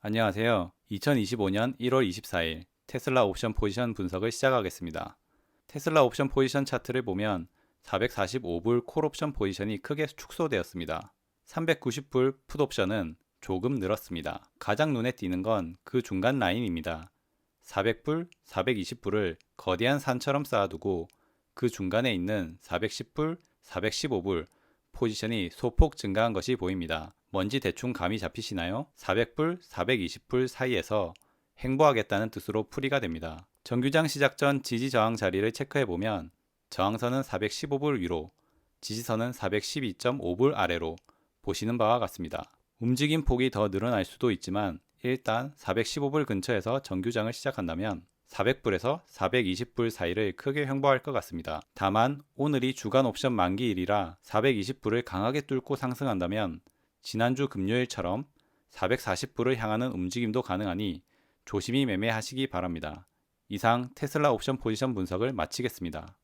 안녕하세요. 2025년 1월 24일 테슬라 옵션 포지션 분석을 시작하겠습니다. 테슬라 옵션 포지션 차트를 보면 445불 콜 옵션 포지션이 크게 축소되었습니다. 390불 풋 옵션은 조금 늘었습니다. 가장 눈에 띄는 건 그 중간 라인입니다. 400불, 420불을 거대한 산처럼 쌓아두고 그 중간에 있는 410불, 415불 포지션이 소폭 증가한 것이 보입니다. 뭔지 대충 감이 잡히시나요? 400불, 420불 사이에서 행보하겠다는 뜻으로 풀이가 됩니다. 정규장 시작 전 지지 저항 자리를 체크해 보면 저항선은 415불 위로, 지지선은 412.5불 아래로 보시는 바와 같습니다. 움직임 폭이 더 늘어날 수도 있지만 일단 415불 근처에서 정규장을 시작한다면 400불에서 420불 사이를 크게 횡보할 것 같습니다. 다만 오늘이 주간 옵션 만기일이라 420불을 강하게 뚫고 상승한다면 지난주 금요일처럼 440불을 향하는 움직임도 가능하니 조심히 매매하시기 바랍니다. 이상 테슬라 옵션 포지션 분석을 마치겠습니다.